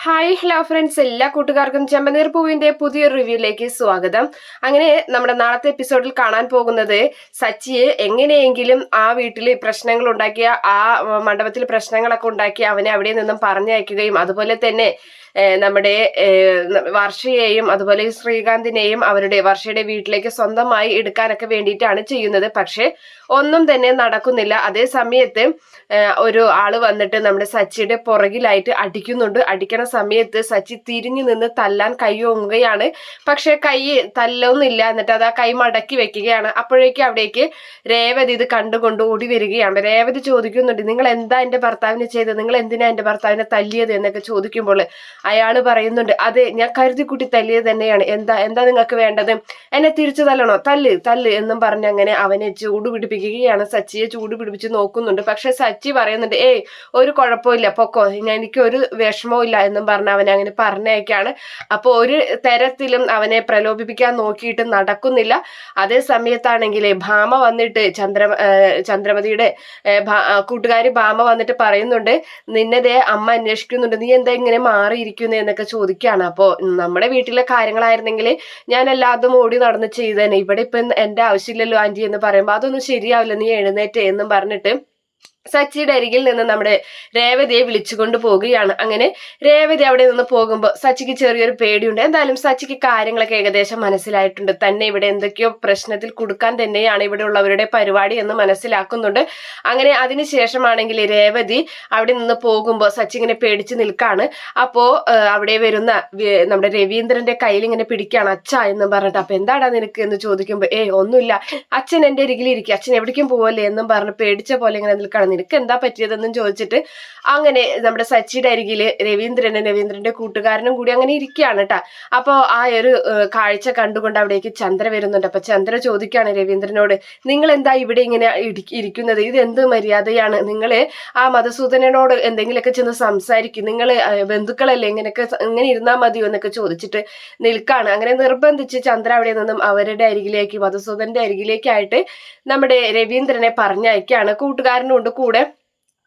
Hi hello friends എല്ലാ കൂട്ടുകാർക്കും ചെമ്പനീർ പൂവിന്റെ പുതിയ റിവ്യൂയിലേക്ക് സ്വാഗതം. അങ്ങനെ നമ്മുടെ നാളത്തെ എപ്പിസോഡിൽ കാണാൻ പോകുന്നത് സച്ചിയെ എങ്ങനെയെങ്കിലും ആ വീട്ടിൽ പ്രശ്നങ്ങൾ ഉണ്ടാക്കിയ ആ മണ്ഡപത്തിൽ പ്രശ്നങ്ങളൊക്കെ ഉണ്ടാക്കി അവനെ അവിടെ നിന്നും പറഞ്ഞയക്കുകയും അതുപോലെ തന്നെ നമ്മുടെ വർഷയെയും അതുപോലെ ശ്രീകാന്തിനെയും അവരുടെ വർഷയുടെ വീട്ടിലേക്ക് സ്വന്തമായി എടുക്കാനൊക്കെ വേണ്ടിയിട്ടാണ് ചെയ്യുന്നത്. പക്ഷെ ഒന്നും തന്നെ നടക്കുന്നില്ല. അതേ സമയത്ത് ഒരു ആൾ വന്നിട്ട് നമ്മുടെ സച്ചിയുടെ പുറകിലായിട്ട് അടിക്കുന്നുണ്ട്. അടിക്കണ സമയത്ത് സച്ചി തിരിഞ്ഞു നിന്ന് തല്ലാൻ കൈ ഓങ്ങുകയാണ്. പക്ഷെ കൈ തല്ലൊന്നുമില്ല എന്നിട്ട് അത് ആ കൈ മടക്കി വെക്കുകയാണ്. അപ്പോഴേക്കും അവിടേക്ക് രേവതി ഇത് കണ്ടുകൊണ്ട് ഓടി വരികയാണ്. രേവതി ചോദിക്കുന്നുണ്ട് നിങ്ങൾ എന്താ എന്റെ ഭർത്താവിനെ ചെയ്തത്? നിങ്ങൾ എന്തിനാ എന്റെ ഭർത്താവിനെ തല്ലിയത്? എന്നൊക്കെ ചോദിക്കുമ്പോൾ അയാൾ പറയുന്നുണ്ട് അതെ ഞാൻ കരുതിക്കുട്ടി തല്ലിയത് തന്നെയാണ്. എന്താ എന്താ നിങ്ങൾക്ക് വേണ്ടത്? എന്നെ തിരിച്ചു തല്ലണോ? തല്ല് തല്ല് എന്നും പറഞ്ഞ് അങ്ങനെ അവനെ ചൂട് പിടിപ്പിക്കുകയാണ്. സച്ചിയെ ചൂട് പിടിപ്പിച്ച് നോക്കുന്നുണ്ട്. പക്ഷെ സച്ചി പറയുന്നുണ്ട് ഏയ് ഒരു കുഴപ്പമില്ല പൊക്കോ. എനിക്ക് ഒരു വിഷമവും ഇല്ല എന്നും പറഞ്ഞ് അവനെ അങ്ങനെ പറഞ്ഞേക്കാണ്. അപ്പോൾ ഒരു തരത്തിലും അവനെ പ്രലോഭിപ്പിക്കാൻ നോക്കിയിട്ട് നടക്കുന്നില്ല. അതേ സമയത്താണെങ്കിൽ ഭാമ വന്നിട്ട് ചന്ദ്ര ചന്ദ്രമതിയുടെ കൂട്ടുകാരി ഭാമ വന്നിട്ട് പറയുന്നുണ്ട് നിന്നതേ അമ്മ അന്വേഷിക്കുന്നുണ്ട്. നീ എന്താ ഇങ്ങനെ മാറിയിരിക്കും ഇരിക്കുന്നത് എന്നൊക്കെ ചോദിക്കുകയാണ്. അപ്പോൾ നമ്മുടെ വീട്ടിലെ കാര്യങ്ങളായിരുന്നെങ്കിൽ ഞാൻ എല്ലാതും ഓടി നടന്ന് ചെയ്തേനെ. ഇവിടെ ഇപ്പം എന്റെ ആവശ്യമില്ലല്ലോ ആന്റി എന്ന് പറയുമ്പോൾ അതൊന്നും ശരിയാവില്ല. നീ എഴുന്നേറ്റ് എന്നും പറഞ്ഞിട്ട് സച്ചിയുടെ അരികിൽ നിന്ന് നമ്മുടെ രേവതിയെ വിളിച്ചുകൊണ്ട് പോവുകയാണ്. അങ്ങനെ രേവതി അവിടെ നിന്ന് പോകുമ്പോൾ സച്ചിക്ക് ചെറിയൊരു പേടിയുണ്ട്. എന്തായാലും സച്ചിക്ക് കാര്യങ്ങളൊക്കെ ഏകദേശം മനസ്സിലായിട്ടുണ്ട്. തന്നെ ഇവിടെ എന്തൊക്കെയോ പ്രശ്നത്തിൽ കൊടുക്കാൻ തന്നെയാണ് ഇവിടെ ഉള്ളവരുടെ പരിപാടി എന്ന് മനസ്സിലാക്കുന്നുണ്ട്. അങ്ങനെ അതിനുശേഷമാണെങ്കിൽ രേവതി അവിടെ നിന്ന് പോകുമ്പോൾ സച്ചി ഇങ്ങനെ പേടിച്ച് നിൽക്കാണ്. അപ്പോൾ അവിടെ വരുന്ന നമ്മുടെ രവീന്ദ്രന്റെ കയ്യിൽ ഇങ്ങനെ പിടിക്കുകയാണ്. അച്ഛ എന്ന് പറഞ്ഞിട്ട് അപ്പൊ എന്താടാ നിനക്ക്? എന്ന് ചോദിക്കുമ്പോൾ ഏയ് ഒന്നുമില്ല. അച്ഛൻ എന്റെ അരികിലിരിക്കും അച്ഛൻ എവിടേക്കും പോവല്ലേ? എന്നും പറഞ്ഞ് പേടിച്ച പോലെ ഇങ്ങനെ നിൽക്കുകയാണ് നിനക്ക് എന്താ പറ്റിയതെന്നും ചോദിച്ചിട്ട് അങ്ങനെ നമ്മുടെ സച്ചിയുടെ അരികിൽ രവീന്ദ്രനും രവീന്ദ്രന്റെ കൂട്ടുകാരനും കൂടി അങ്ങനെ ഇരിക്കുകയാണ് കേട്ടാ അപ്പോൾ ആ ഒരു കാഴ്ച കണ്ടുകൊണ്ട് അവിടേക്ക് ചന്ദ്ര വരുന്നുണ്ട്. അപ്പൊ ചന്ദ്ര ചോദിക്കുകയാണ് രവീന്ദ്രനോട് നിങ്ങൾ എന്താ ഇവിടെ ഇങ്ങനെ ഇരിക്കുന്നത്? ഇത് എന്ത് മര്യാദയാണ്? നിങ്ങൾ ആ മധുസൂദനോട് എന്തെങ്കിലുമൊക്കെ ചെന്ന് സംസാരിക്കും. നിങ്ങൾ ബന്ധുക്കളല്ലേ? ഇങ്ങനെയൊക്കെ ഇങ്ങനെ ഇരുന്നാൽ മതിയോ? എന്നൊക്കെ ചോദിച്ചിട്ട് നിൽക്കാണ് അങ്ങനെ നിർബന്ധിച്ച് ചന്ദ്ര അവിടെ നിന്നും അവരുടെ അരികിലേക്ക് മധുസൂദന്റെ അരികിലേക്കായിട്ട് നമ്മുടെ രവീന്ദ്രനെ പറഞ്ഞയക്കാണ് കൂട്ടുകാരനും ഉണ്ട്. കൂടെ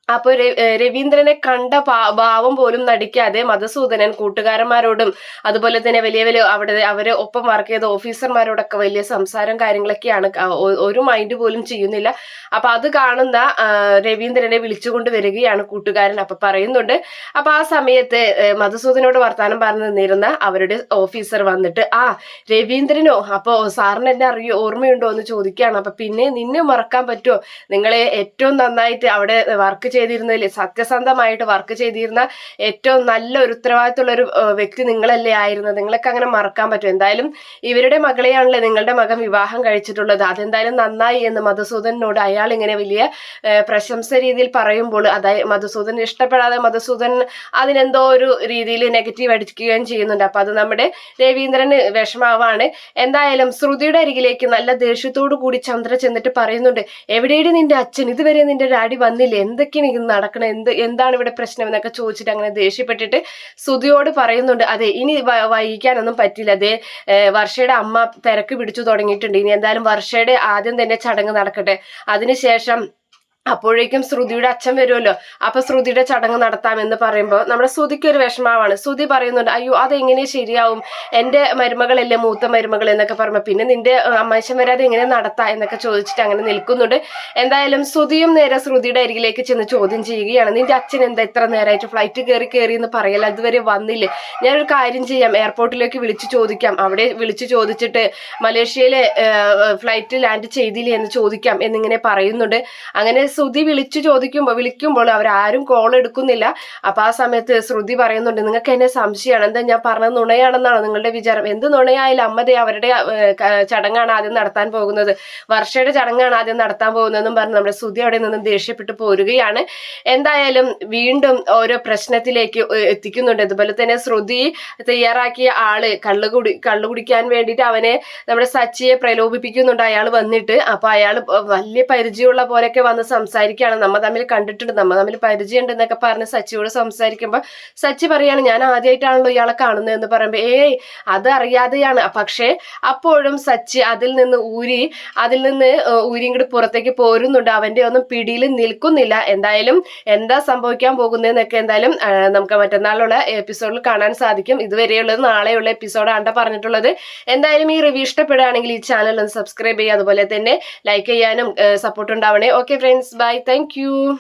അപ്പൊ രവീന്ദ്രനെ കണ്ട ഭാവം പോലും നടിക്കാതെ മധുസൂദനൻ കൂട്ടുകാരന്മാരോടും അതുപോലെ തന്നെ വലിയ വലിയ അവിടെ അവരെ ഒപ്പം വർക്ക് ചെയ്ത ഓഫീസർമാരോടൊക്കെ വലിയ സംസാരം കാര്യങ്ങളൊക്കെയാണ് ഒരു മൈൻഡ് പോലും ചെയ്യുന്നില്ല. അപ്പൊ അത് കാണുന്ന രവീന്ദ്രനെ വിളിച്ചുകൊണ്ട് വരികയാണ് കൂട്ടുകാരൻ അപ്പൊ പറയുന്നുണ്ട് അപ്പൊ ആ സമയത്ത് മധുസൂദനോട് വർത്താനം പറഞ്ഞു നിന്നിരുന്ന അവരുടെ ഓഫീസർ വന്നിട്ട് ആ രവീന്ദ്രനോ അപ്പോ സാറിന് എന്നെ അറിയോ ഓർമ്മയുണ്ടോ? എന്ന് ചോദിക്കുകയാണ്. അപ്പൊ പിന്നെ നിന്നെ മറക്കാൻ പറ്റുമോ? നിങ്ങളെ ഏറ്റവും നന്നായിട്ട് അവിടെ വർക്ക് ചെയ്തിരുന്നതിൽ സത്യസന്ധമായിട്ട് വർക്ക് ചെയ്തിരുന്ന ഏറ്റവും നല്ല ഒരു ഉത്തരവാദിത്തമുള്ള ഒരു വ്യക്തി നിങ്ങളല്ലേ ആയിരുന്നത്? നിങ്ങളൊക്കെ അങ്ങനെ മറക്കാൻ പറ്റും എന്തായാലും ഇവരുടെ മകളെയാണല്ലേ നിങ്ങളുടെ മകൻ വിവാഹം കഴിച്ചിട്ടുള്ളത്. അതെന്തായാലും നന്നായി എന്ന് മധുസൂദനോട് അയാൾ ഇങ്ങനെ വലിയ പ്രശംസ രീതിയിൽ പറയുമ്പോൾ അതായത് മധുസൂദൻ ഇഷ്ടപ്പെടാതെ മധുസൂദൻ അതിനെന്തോ ഒരു രീതിയിൽ നെഗറ്റീവ് അടിക്കുകയും ചെയ്യുന്നുണ്ട്. അപ്പൊ അത് നമ്മുടെ രവീന്ദ്രന് വിഷമാവാണ്. എന്തായാലും ശ്രുതിയുടെ അരികിലേക്ക് നല്ല ദേഷ്യത്തോടു കൂടി ചന്ദ്ര ചെന്നിട്ട് പറയുന്നുണ്ട് എവിടെയാണ് നിന്റെ അച്ഛൻ? ഇതുവരെ നിന്റെ ഡാഡി വന്നില്ല? എന്തൊക്കെ ഇങ്ങനെ നടക്കണം എന്ത് എന്താണ് ഇവിടെ പ്രശ്നം എന്നൊക്കെ ചോദിച്ചിട്ട് അങ്ങനെ ദേഷ്യപ്പെട്ടിട്ട് സുധിയോട് പറയുന്നുണ്ട് അതെ ഇനി വൈകിക്കാനൊന്നും പറ്റില്ല. അതെ വർഷയുടെ അമ്മ തിരക്ക് പിടിച്ചു തുടങ്ങിയിട്ടുണ്ട്. ഇനി എന്തായാലും വർഷയുടെ ആദ്യം തന്നെ ചടങ്ങ് നടക്കട്ടെ. അതിനുശേഷം അപ്പോഴേക്കും ശ്രുതിയുടെ അച്ഛൻ വരുമല്ലോ. അപ്പൊ ശ്രുതിയുടെ ചടങ്ങ് നടത്താമെന്ന് പറയുമ്പോൾ നമ്മുടെ ശ്രുതിക്ക് ഒരു വിഷമാവാണ് ശ്രുതി പറയുന്നുണ്ട് അയ്യോ അതെങ്ങനെ ശരിയാവും? എന്റെ മരുമകളല്ലേ മൂത്ത മരുമകൾ എന്നൊക്കെ പറയുമ്പോൾ പിന്നെ നിന്റെ അമ്മേശൻ വരാതെ എങ്ങനെ നടത്താം? എന്നൊക്കെ ചോദിച്ചിട്ട് അങ്ങനെ നിൽക്കുന്നുണ്ട്. എന്തായാലും ശ്രുതിയും നേരെ ശ്രുതിയുടെ അരികിലേക്ക് ചെന്ന് ചോദ്യം ചെയ്യുകയാണ്. നിന്റെ അച്ഛൻ എന്താ ഇത്ര നേരമായിട്ട് ഫ്ലൈറ്റ് കയറി കയറി എന്ന് പറയല അതുവരെ വന്നില്ലേ? ഞാനൊരു കാര്യം ചെയ്യാം എയർപോർട്ടിലേക്ക് വിളിച്ചു ചോദിക്കാം. അവിടെ വിളിച്ചു ചോദിച്ചിട്ട് മലേഷ്യയിലെ ഫ്ലൈറ്റ് ലാൻഡ് ചെയ്തില്ലേ എന്ന് ചോദിക്കാം എന്നിങ്ങനെ പറയുന്നുണ്ട്. അങ്ങനെ ശ്രുതി വിളിച്ചു ചോദിക്കുമ്പോൾ വിളിക്കുമ്പോൾ അവരാരും കോൾ എടുക്കുന്നില്ല. അപ്പൊ ആ സമയത്ത് ശ്രുതി പറയുന്നുണ്ട് നിങ്ങൾക്ക് എന്നെ സംശയമാണ്. എന്താ ഞാൻ പറഞ്ഞ നുണയാണെന്നാണ് നിങ്ങളുടെ വിചാരം? എന്ത് നുണയായാലും അമ്മതേ അവരുടെ ചടങ്ങാണ് ആദ്യം നടത്താൻ പോകുന്നത്. വർഷയുടെ ചടങ്ങാണ് ആദ്യം നടത്താൻ പോകുന്നതെന്നും പറഞ്ഞ് നമ്മുടെ ശ്രുതി അവിടെ നിന്നും ദേഷ്യപ്പെട്ടു പോരുകയാണ്. എന്തായാലും വീണ്ടും ഓരോ പ്രശ്നത്തിലേക്ക് എത്തിക്കുന്നുണ്ട്. അതുപോലെ തന്നെ ശ്രുതി തയ്യാറാക്കിയ ആൾ കള്ളു കുടി കള്ളു കുടിക്കാൻ വേണ്ടിയിട്ട് അവനെ നമ്മുടെ സച്ചിയെ പ്രലോഭിപ്പിക്കുന്നുണ്ട്. അയാൾ വന്നിട്ട് അപ്പൊ അയാൾ വലിയ പരിചയമുള്ള പോലെയൊക്കെ വന്ന് സംസാരിക്കുകയാണ്. നമ്മ തമ്മിൽ കണ്ടിട്ടുണ്ട്. നമ്മ തമ്മിൽ പരിചയമുണ്ട് എന്നൊക്കെ പറഞ്ഞ് സച്ചിയോട് സംസാരിക്കുമ്പോൾ സച്ചി പറയാണ് ഞാൻ ആദ്യമായിട്ടാണല്ലോ ഇയാളെ കാണുന്നത് എന്ന് പറയുമ്പോൾ ഏയ് അത് അറിയാതെയാണ്. പക്ഷേ അപ്പോഴും സച്ചി അതിൽ നിന്ന് ഊരി അതിൽ നിന്ന് ഊരി ഇങ്ങോട്ട് പുറത്തേക്ക് പോരുന്നുണ്ട്. അവന്റെ ഒന്നും പിടിയിൽ നിൽക്കുന്നില്ല. എന്തായാലും എന്താ സംഭവിക്കാൻ പോകുന്നതെന്നൊക്കെ എന്തായാലും നമുക്ക് മറ്റന്നാളുള്ള എപ്പിസോഡിൽ കാണാൻ സാധിക്കും. ഇതുവരെയുള്ളത് നാളെയുള്ള എപ്പിസോഡാണ് പറഞ്ഞിട്ടുള്ളത്. എന്തായാലും ഈ റിവ്യൂ ഇഷ്ടപ്പെടുകയാണെങ്കിൽ ഈ ചാനൽ ഒന്ന് സബ്സ്ക്രൈബ് ചെയ്യുക. അതുപോലെ തന്നെ ലൈക്ക് ചെയ്യാനും support ഉണ്ടാവണേ. Okay friends bye. Thank you.